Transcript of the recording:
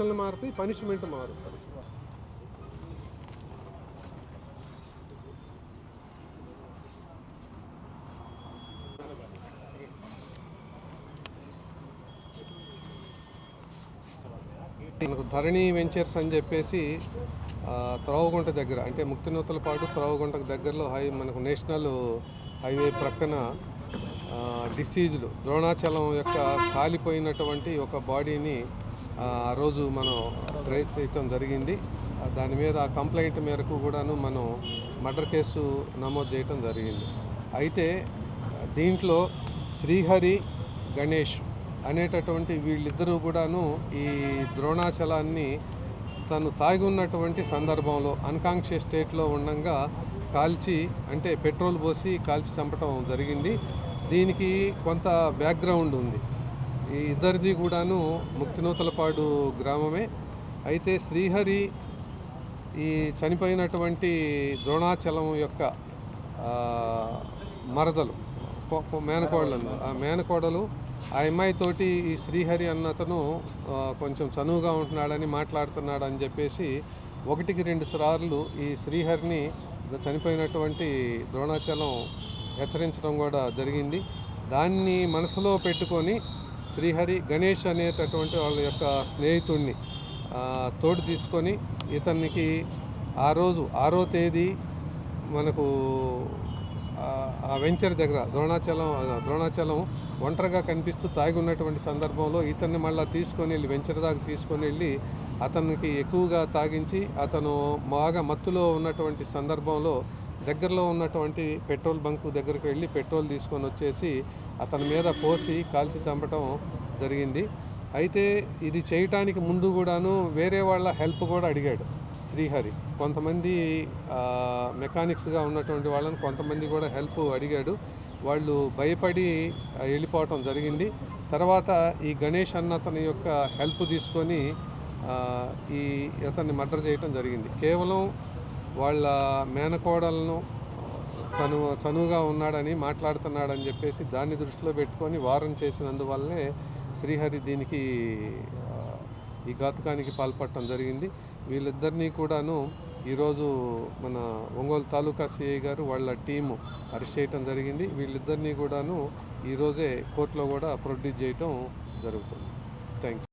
శిక్షలు మారుతాయి పనిష్మెంట్ మారుతుంది. మనకు ధరణి వెంచర్స్ అని చెప్పేసి ఆ, దగ్గర అంటే ముక్తినూతలపాడు త్రోవగుంటకు దగ్గరలో హై మనకు నేషనల్ హైవే ప్రక్కన డిసీజులు ద్రోణాచలం యొక్క కాలిపోయినటువంటి ఒక బాడీని ఆ రోజు మనం ట్రేస్ చేయటం జరిగింది. దాని మీద ఆ కంప్లైంట్ మేరకు కూడాను మనం మర్డర్ కేసు నమోదు చేయటం జరిగింది. అయితే దీంట్లో శ్రీహరి గణేష్ అనేటటువంటి వీళ్ళిద్దరూ కూడాను ఈ ద్రోణాచలాన్ని తను తాగి ఉన్నటువంటి సందర్భంలో అన్కాంక్షియస్ స్టేట్లో ఉండగా కాల్చి అంటే పెట్రోల్ పోసి కాల్చి చంపటం జరిగింది. దీనికి కొంత బ్యాక్గ్రౌండ్ ఉంది. ఈ ఇద్దరిది కూడాను ముక్తినూతలపాడు గ్రామమే. అయితే శ్రీహరి ఈ చనిపోయినటువంటి ద్రోణాచలం యొక్క మరదలు మేనకోడలు మేనకోడలు ఆ మేనకోడలు ఆ అమ్మాయితోటి ఈ శ్రీహరి అన్నతను కొంచెం చనువుగా ఉంటున్నాడని మాట్లాడుతున్నాడు అని చెప్పేసి ఒకటికి రెండు సార్లు ఈ శ్రీహరిని చనిపోయినటువంటి ద్రోణాచలం హెచ్చరించడం కూడా జరిగింది. దాన్ని మనసులో పెట్టుకొని శ్రీహరి గణేష్ అనేటటువంటి వాళ్ళ యొక్క స్నేహితుడిని తోడు తీసుకొని ఇతనికి ఆ రోజు ఆరో తేదీ మనకు ఆ- ఆ వెంచర్ దగ్గర ద్రోణాచలం ద్రోణాచలం ఒంటరిగా కనిపిస్తూ తాగి ఉన్నటువంటి సందర్భంలో ఇతన్ని మళ్ళీ తీసుకొని వెళ్ళి వెంచర్ దాకా తీసుకొని వెళ్ళి అతనికి ఎక్కువగా తాగించి అతను బాగా మత్తులో ఉన్నటువంటి సందర్భంలో దగ్గరలో ఉన్నటువంటి పెట్రోల్ బంకు దగ్గరికి వెళ్ళి పెట్రోల్ తీసుకొని వచ్చేసి అతని మీద పోసి కాల్చి చంపటం జరిగింది. అయితే ఇది చేయటానికి ముందు కూడాను వేరే వాళ్ళ హెల్ప్ కూడా అడిగాడు శ్రీహరి. కొంతమంది మెకానిక్స్గా ఉన్నటువంటి వాళ్ళని కొంతమంది కూడా హెల్ప్ అడిగాడు. వాళ్ళు భయపడి వెళ్ళిపోవటం జరిగింది. తర్వాత ఈ గణేష్ అన్న అతని యొక్క హెల్ప్ తీసుకొని ఈ అతన్ని మర్డర్ చేయటం జరిగింది. కేవలం వాళ్ళ మేనకోడలను తను చనువుగా ఉన్నాడని మాట్లాడుతున్నాడని చెప్పేసి దాన్ని దృష్టిలో పెట్టుకొని వారం చేసినందువల్లనే శ్రీహరి దీనికి ఈ ఘాతకానికి పాల్పడటం జరిగింది. వీళ్ళిద్దరినీ కూడాను ఈరోజు మన ఒంగోలు తాలూకా సిఐ గారు వాళ్ళ టీము అరెస్ట్ చేయటం జరిగింది. వీళ్ళిద్దరినీ కూడాను ఈరోజే కోర్టులో కూడా ప్రొడ్యూస్ చేయటం జరుగుతుంది. Thank you